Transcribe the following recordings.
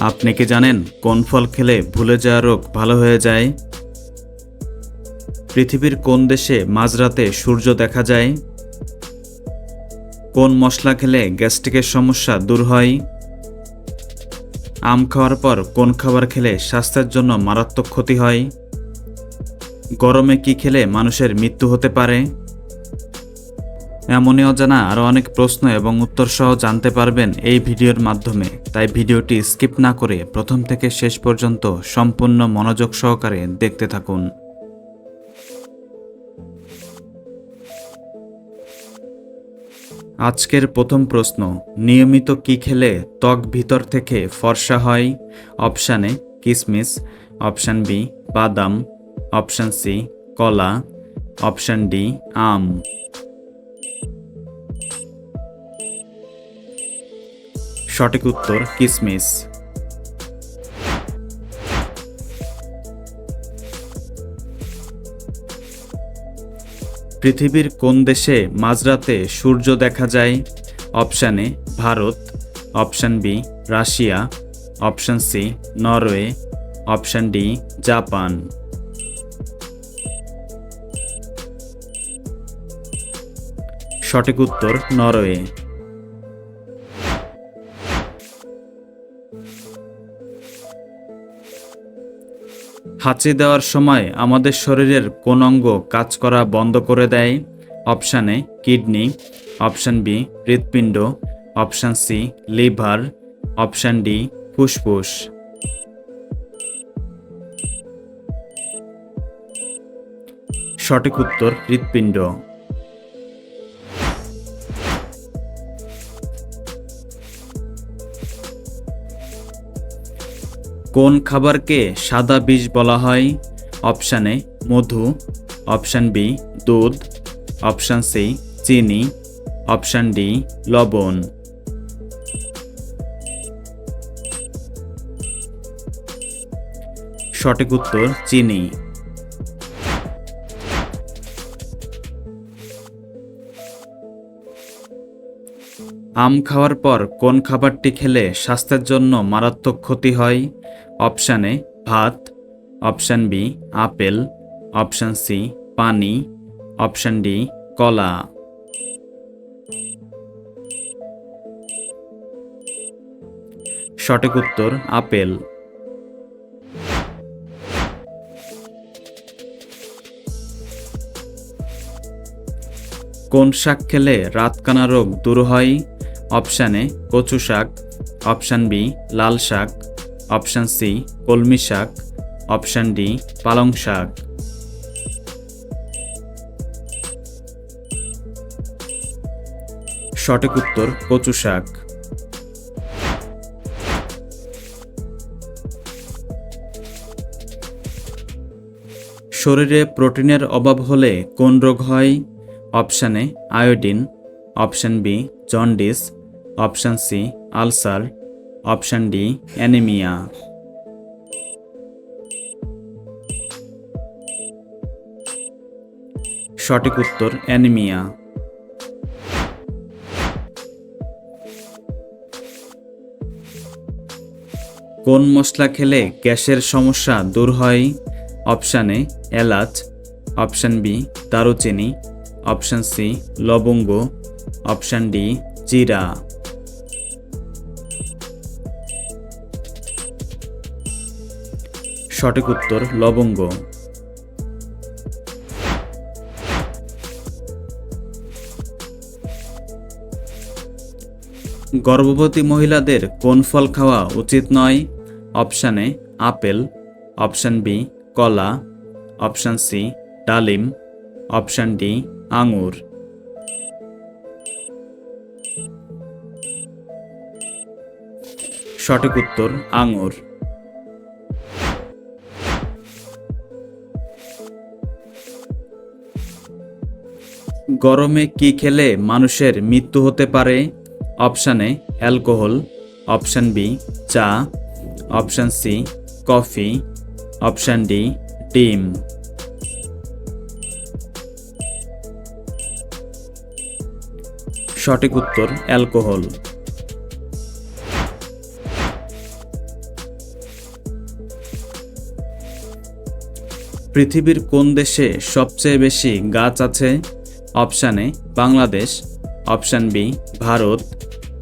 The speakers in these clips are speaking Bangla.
আপনি কি জানেন কোন ফল খেলে ভুলে যাওয়া রোগ ভালো হয়ে যায়? পৃথিবীর কোন দেশে মাঝরাতে সূর্য দেখা যায়? কোন মশলা খেলে গ্যাস্ট্রিকের সমস্যা দূর হয়? আম খাওয়ার পর কোন খাবার খেলে স্বাস্থ্যের জন্য মারাত্মক ক্ষতি হয়? গরমে কি খেলে মানুষের মৃত্যু হতে পারে? এমনই অজানা আরও অনেক প্রশ্ন এবং উত্তর সহ জানতে পারবেন এই ভিডিওর মাধ্যমে। তাই ভিডিওটি স্কিপ না করে প্রথম থেকে শেষ পর্যন্ত সম্পূর্ণ মনোযোগ সহকারে দেখতে থাকুন। আজকের প্রথম প্রশ্ন, নিয়মিত কি খেলে ত্বক ভিতর থেকে ফর্সা হয়? অপশান এ, কিসমিস। অপশান বি, বাদাম। অপশান সি, কলা। অপশান ডি, আম। সঠিক উত্তর কিসমিস। পৃথিবীর কোন দেশে মাঝরাতে সূর্য দেখা যায়? Option A, Bharat. Option B, Russia. Option C, Norway. Option D, Japan. সঠিক উত্তর নরওয়ে। হাঁচি দেওয়ার সময় আমাদের শরীরের কোন অঙ্গ কাজ করা বন্ধ করে দেয়? Option A kidney option B হৃৎপিণ্ড option C liver option D ফুসফুস। সঠিক উত্তর, হৃৎপিণ্ড। কোন খাবারকে সাদা বীজ বলা হয়? অপশান এ, মধু। অপশান বি, দুধ। অপশান সি, চিনি। অপশান ডি, লবণ। সঠিক উত্তর, চিনি। আম খাওয়ার পর কোন খাবারটি খেলে স্বাস্থ্যের জন্য মারাত্মক ক্ষতি হয়? অপশান এ, ভাত, option B, apple, option C, পানি, অপশান ডি, কলা। সঠিক উত্তর, আপেল। কোন শাক খেলে রাতকানা রোগ দূর হয়? অপশান এ, কচু শাক, অপশান বি, লাল শাক অপশান সি, কলমি শাক। অপশান ডি, পালং শাক। সঠিক উত্তর, কচু শাক। শরীরে প্রোটিনের অভাব হলে কোন রোগ হয়? Option A iodine. Option B, jaundice. Option C, ulcer. Option D, anaemia. সঠিক উত্তর, অ্যানিমিয়া। কোন মশলা খেলে গ্যাসের সমস্যা দূর হয়? অপশান এলাচ। অপশান বি, দারুচিনি। অপশান সি, লবঙ্গ। অপশান ডি, জিরা। সঠিক উত্তর লবঙ্গ। গর্ভবতী মহিলাদের কোন ফল খাওয়া উচিত নয়? Option apple. অপশান বি, কলা। অপশান সি, ডালিম। অপশান ডি, আঙুর। সঠিক উত্তর, আঙুর। গরমে কি খেলে মানুষের মৃত্যু হতে পারে? Option A, alcohol. Option B, চা। Option C, coffee. Option D, ডিম। সঠিক উত্তর, অ্যালকোহল। পৃথিবীর কোন দেশে সবচেয়ে বেশি গাছ আছে? Option A, Bangladesh, option B, Bharat,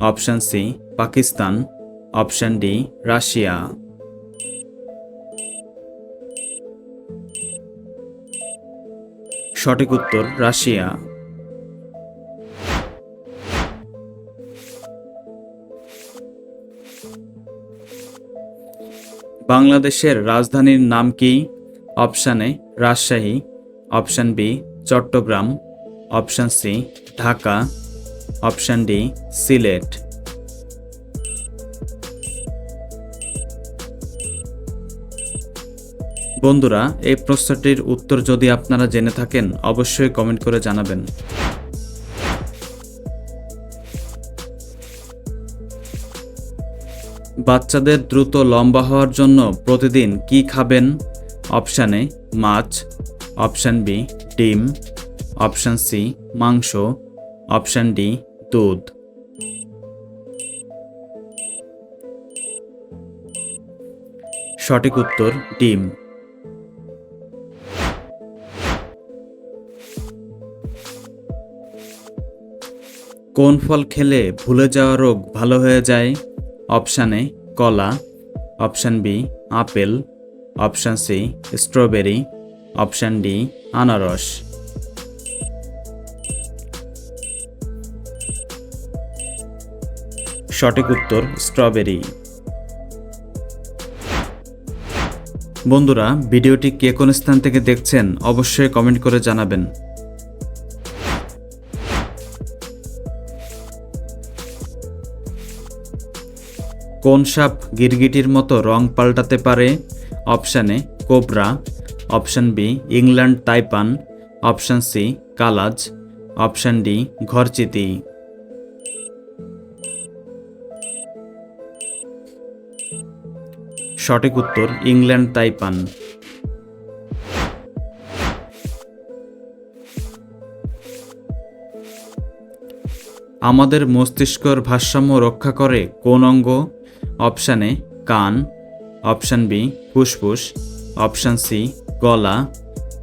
option C, Pakistan, option D, Russia. সঠিক উত্তর, রাশিয়া। বাংলাদেশের রাজধানীর নাম কি? Option A, Rajshahi, option B, Chittagong option C, Dhaka. Option D, Sylhet. বন্ধুরা, এই প্রশ্নটির উত্তর যদি আপনারা জেনে থাকেন, অবশ্যই কমেন্ট করে জানাবেন। বাচ্চাদের দ্রুত লম্বা হওয়ার জন্য প্রতিদিন কি খাবেন? অপশানে মাছ। অপশান বি, ডিম। অপশান সি মাংস। অপশান ডি দুধ। সঠিক উত্তর, ডিম। কোন ফল খেলে ভুলে যাওয়া রোগ ভালো হয়ে যায়? অপশান এ কলা। Option B apple. Option C strawberry. Option D আনারস। সঠিক উত্তর স্ট্রবেরি। বন্ধুরা, ভিডিওটি কে কোন স্থান থেকে দেখছেন অবশ্যই কমেন্ট করে জানাবেন। কোন সাপ গিরগিটির মতো রং পাল্টাতে পারে? Option cobra. Option B, inland taipan. Option C, কালাজ। Option D, ঘরচিতি। সঠিক উত্তর ইংল্যান্ড তাইপান। আমাদের মস্তিষ্কর ভারসাম্য রক্ষা করে কোন অঙ্গ? অপশান এ, কান। অপশান বি, ফুসফুস। অপশান সি, গলা।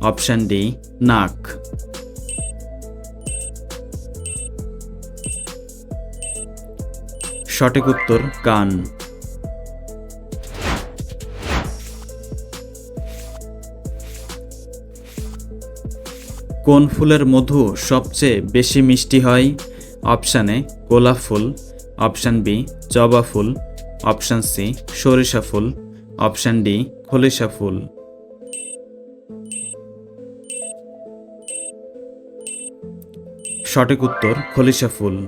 অপশান ডি, নাক। সঠিক উত্তর, কান। কোন ফুলের মধু সবচেয়ে বেশি মিষ্টি হয়? অপশান এ, গোলাপ ফুল। অপশান বি, জবা ফুল। অপশান সি, সরিষা ফুল। অপশান ডি, খলিশা ফুল। সঠিক উত্তর, খলিশা ফুল।